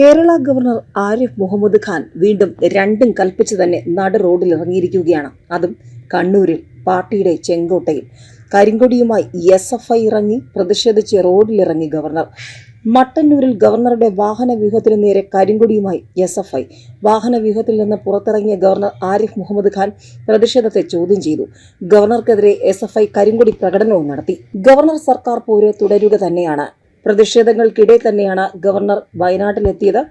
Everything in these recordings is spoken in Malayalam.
കേരള ഗവർണർ ആരിഫ് മുഹമ്മദ് ഖാൻ വീണ്ടും രണ്ടും കൽപ്പിച്ചു തന്നെ നട റോഡിൽ ഇറങ്ങിയിരിക്കുകയാണ്. അതും കണ്ണൂരിൽ പാർട്ടിയുടെ ചെങ്കോട്ടയിൽ. കരിങ്കൊടിയുമായി എസ് എഫ് ഐ ഇറങ്ങി പ്രതിഷേധിച്ച് റോഡിലിറങ്ങി ഗവർണർ. മട്ടന്നൂരിൽ ഗവർണറുടെ വാഹന വ്യൂഹത്തിന് നേരെ കരിങ്കൊടിയുമായി എസ് എഫ് ഐ. വാഹന വ്യൂഹത്തിൽ നിന്ന് പുറത്തിറങ്ങിയ ഗവർണർ ആരിഫ് മുഹമ്മദ് ഖാൻ പ്രതിഷേധത്തെ ചോദ്യം ചെയ്തു. ഗവർണർക്കെതിരെ എസ് എഫ് ഐ കരിങ്കൊടി പ്രകടനവും നടത്തി. ഗവർണർ സർക്കാർ പോര് തുടരുക തന്നെയാണ്. പ്രതിഷേധങ്ങൾക്കിടെ തന്നെയാണ് ഗവർണർ വയനാട്ടിലെത്തിയത്.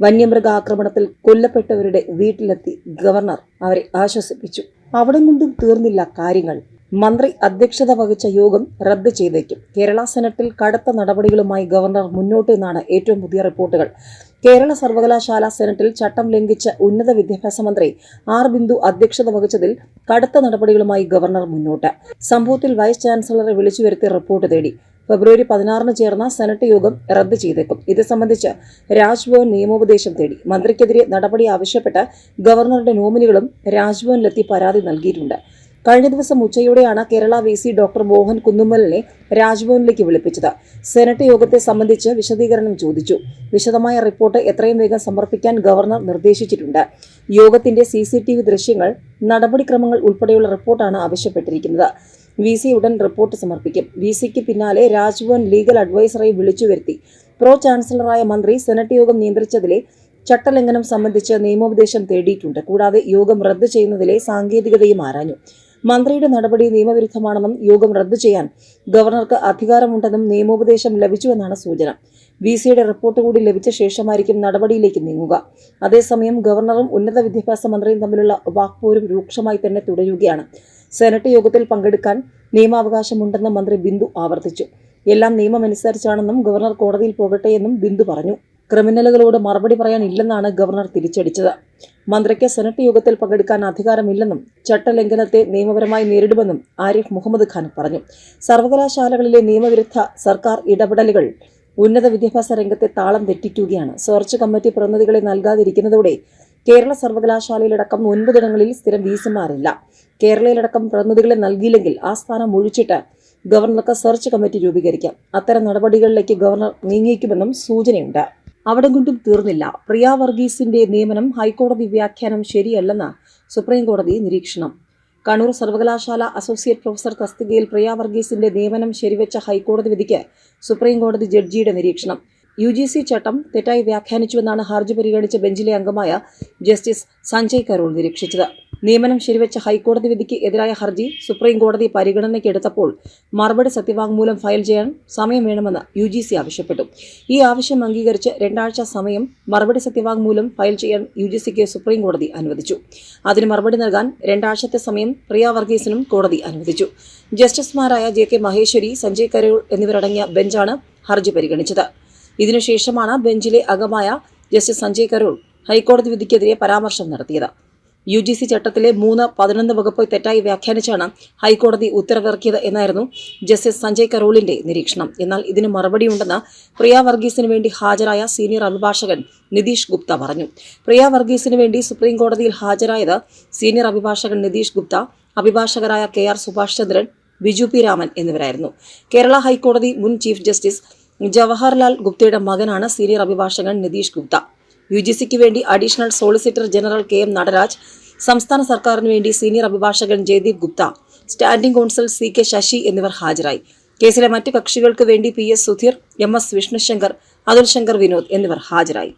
വന്യമൃഗ ആക്രമണത്തിൽ കൊല്ലപ്പെട്ടവരുടെ വീട്ടിലെത്തി ഗവർണർ അവരെ ആശ്വസിപ്പിച്ചു. അവിടെ കൊണ്ടും തീർന്നില്ല കാര്യങ്ങൾ. മന്ത്രി അധ്യക്ഷത വഹിച്ച യോഗം റദ്ദ് ചെയ്തേക്കും. കേരള സെനറ്റിൽ കടുത്ത നടപടികളുമായി ഗവർണർ മുന്നോട്ട് എന്നാണ് ഏറ്റവും പുതിയ റിപ്പോർട്ടുകൾ. കേരള സർവകലാശാല സെനറ്റിൽ ചട്ടം ലംഘിച്ച ഉന്നത വിദ്യാഭ്യാസ മന്ത്രി ആർ ബിന്ദു അധ്യക്ഷത വഹിച്ചതിൽ കടുത്ത നടപടികളുമായി ഗവർണർ മുന്നോട്ട്. സംഭവത്തിൽ വൈസ് ചാൻസലറെ വിളിച്ചു വരുത്തി റിപ്പോർട്ട് തേടി. ഫെബ്രുവരി പതിനാറിന് ചേർന്ന സെനറ്റ് യോഗം റദ്ദ് ചെയ്തേക്കും. ഇത് സംബന്ധിച്ച് രാജ്ഭവൻ നിയമോപദേശം തേടി മന്ത്രിക്കെതിരെ നടപടി ആവശ്യപ്പെട്ട് ഗവർണറുടെ നോമിനികളും രാജ്ഭവനിലെത്തി പരാതി നൽകിയിട്ടുണ്ട്. കഴിഞ്ഞ ദിവസം ഉച്ചയോടെയാണ് Kerala V C doctor Mohan കുന്നുമ്മലിനെ രാജ്ഭവനിലേക്ക് വിളിപ്പിച്ചത്. സെനറ്റ് യോഗത്തെ സംബന്ധിച്ച് വിശദീകരണം ചോദിച്ചു. വിശദമായ റിപ്പോർട്ട് എത്രയും വേഗം സമർപ്പിക്കാൻ ഗവർണർ നിർദ്ദേശിച്ചിട്ടുണ്ട്. യോഗത്തിന്റെ സി ദൃശ്യങ്ങൾ നടപടിക്രമങ്ങൾ ഉൾപ്പെടെയുള്ള റിപ്പോർട്ടാണ് ആവശ്യപ്പെട്ടിരിക്കുന്നത്. വി സി ഉടൻ റിപ്പോർട്ട് സമർപ്പിക്കും. വി സിക്ക് പിന്നാലെ രാജ്ഭവൻ ലീഗൽ അഡ്വൈസറെ വിളിച്ചു വരുത്തി. പ്രോ ചാൻസലറായ മന്ത്രി സെനറ്റ് യോഗം നിയന്ത്രിച്ചതിലെ ചട്ടലംഘനം സംബന്ധിച്ച് നിയമോപദേശം തേടിയിട്ടുണ്ട്. കൂടാതെ യോഗം റദ്ദ് ചെയ്യുന്നതിലെ സാങ്കേതികതയും ആരാഞ്ഞു. മന്ത്രിയുടെ നടപടി നിയമവിരുദ്ധമാണെന്നും യോഗം റദ്ദു ചെയ്യാൻ ഗവർണർക്ക് അധികാരമുണ്ടെന്നും നിയമോപദേശം ലഭിച്ചുവെന്നാണ് സൂചന. വി സിയുടെ റിപ്പോർട്ട് കൂടി ലഭിച്ച ശേഷമായിരിക്കും നടപടിയിലേക്ക് നീങ്ങുക. അതേസമയം ഗവർണറും ഉന്നത വിദ്യാഭ്യാസ മന്ത്രിയും തമ്മിലുള്ള വാക്പോരും രൂക്ഷമായി തന്നെ തുടരുകയാണ്. സെനറ്റ് യോഗത്തിൽ പങ്കെടുക്കാൻ നിയമാവകാശമുണ്ടെന്ന് മന്ത്രി ബിന്ദു ആവർത്തിച്ചു. എല്ലാം നിയമമനുസരിച്ചാണെന്നും ഗവർണർ കോടതിയിൽ പോകട്ടെ എന്നും ബിന്ദു പറഞ്ഞു. ക്രിമിനലുകളോട് മറുപടി പറയാനില്ലെന്നാണ് ഗവർണർ തിരിച്ചടിച്ചത്. മന്ത്രിക്ക് സെനറ്റ് യോഗത്തിൽ പങ്കെടുക്കാൻ അധികാരമില്ലെന്നും ചട്ടലംഘനത്തെ നിയമപരമായി നേരിടുമെന്നും ആരിഫ് മുഹമ്മദ് ഖാൻ പറഞ്ഞു. സർവകലാശാലകളിലെ നിയമവിരുദ്ധ സർക്കാർ ഇടപെടലുകൾ ഉന്നത വിദ്യാഭ്യാസ രംഗത്തെ താളം തെറ്റിക്കുകയാണ്. സെർച്ച് കമ്മിറ്റി പ്രതിനിധികളെ നൽകാതിരിക്കുന്നതോടെ കേരള സർവകലാശാലയിലടക്കം ഒൻപതിടങ്ങളിൽ സ്ഥിരം വീസിമാരില്ല കേരളയിലടക്കം പ്രതിനിധികളെ നൽകിയില്ലെങ്കിൽ ആ സ്ഥാനം ഒഴിച്ചിട്ട് ഗവർണർക്ക് സെർച്ച് കമ്മിറ്റി രൂപീകരിക്കാം. അത്തരം നടപടികളിലേക്ക് ഗവർണർ നീങ്ങിയേക്കുമെന്നും സൂചനയുണ്ട്. അവിടെ കൊണ്ടും തീർന്നില്ല. പ്രിയ വർഗീസിന്റെ നിയമനം ഹൈക്കോടതി വ്യാഖ്യാനം ശരിയല്ലെന്ന് സുപ്രീം കോടതി നിരീക്ഷണം. കണ്ണൂർ സർവകലാശാല അസോസിയേറ്റ് പ്രൊഫസർ തസ്തികയിൽ പ്രിയ വർഗീസിന്റെ നിയമനം ശരിവെച്ച ഹൈക്കോടതി വിധിക്ക് സുപ്രീം കോടതി ജഡ്ജിയുടെ നിരീക്ഷണം. യു ജി സി ചട്ടം തെറ്റായി വ്യാഖ്യാനിച്ചുവെന്നാണ് ഹർജി പരിഗണിച്ച ബെഞ്ചിലെ അംഗമായ ജസ്റ്റിസ് സഞ്ജയ് കരോൾ നിരീക്ഷിച്ചത്. നിയമനം ശരിവെച്ച ഹൈക്കോടതി വിധിക്ക് എതിരായ ഹർജി സുപ്രീം കോടതി പരിഗണനയ്ക്കെടുത്തപ്പോൾ മറുപടി സത്യവാങ്മൂലം ഫയൽ ചെയ്യാൻ സമയം വേണമെന്ന് യു ജി സി ആവശ്യപ്പെട്ടു. ഈ ആവശ്യം അംഗീകരിച്ച് രണ്ടാഴ്ച സമയം മറുപടി സത്യവാങ്മൂലം ഫയൽ ചെയ്യാൻ യു ജി സിക്ക് സുപ്രീം കോടതി അനുവദിച്ചു. അതിന് മറുപടി നൽകാൻ രണ്ടാഴ്ചത്തെ സമയം പ്രിയ വർഗീസിനും കോടതി അനുവദിച്ചു. ജസ്റ്റിസുമാരായ ജെ കെ മഹേശ്വരി സഞ്ജയ് കരോൾ എന്നിവരടങ്ങിയ ബെഞ്ചാണ് ഹർജി പരിഗണിച്ചത്. ഇതിനുശേഷമാണ് ബെഞ്ചിലെ അംഗമായ ജസ്റ്റിസ് സഞ്ജയ് കരോൾ ഹൈക്കോടതി വിധിക്കെതിരെ പരാമർശം നടത്തിയത്. യു ജി സി ചട്ടത്തിലെ മൂന്ന് പതിനൊന്ന് വകുപ്പ് തെറ്റായി വ്യാഖ്യാനിച്ചാണ് ഹൈക്കോടതി ഉത്തരവിറക്കിയത് എന്നായിരുന്നു ജസ്റ്റിസ് സഞ്ജയ് കരോളിന്റെ നിരീക്ഷണം. എന്നാൽ ഇതിന് മറുപടിയുണ്ടെന്ന് പ്രിയ വർഗീസിന് വേണ്ടി ഹാജരായ സീനിയർ അഭിഭാഷകൻ നിതീഷ് ഗുപ്ത പറഞ്ഞു. പ്രിയ വർഗീസിന് വേണ്ടി സുപ്രീം കോടതിയിൽ ഹാജരായത് സീനിയർ അഭിഭാഷകൻ Nitish Gupta അഭിഭാഷകരായ K R Subhash Chandran Biju P Raman എന്നിവരായിരുന്നു. കേരള ഹൈക്കോടതി മുൻ ചീഫ് ജസ്റ്റിസ് ജവഹർലാൽ ഗുപ്തയുടെ മകനാണ് സീനിയർ അഭിഭാഷകൻ നിതീഷ് ഗുപ്ത. യു ജി സിക്ക് വേണ്ടി additional solicitor general K M Nataraj സംസ്ഥാന സർക്കാരിന് വേണ്ടി സീനിയർ അഭിഭാഷകൻ Jaideep Gupta standing counsel C K Sasi എന്നിവർ ഹാജരായി. കേസിലെ മറ്റു കക്ഷികൾക്ക് വേണ്ടി P S Sudheer M S Vishnushankar Atul Shankar Vinod എന്നിവർ ഹാജരായി.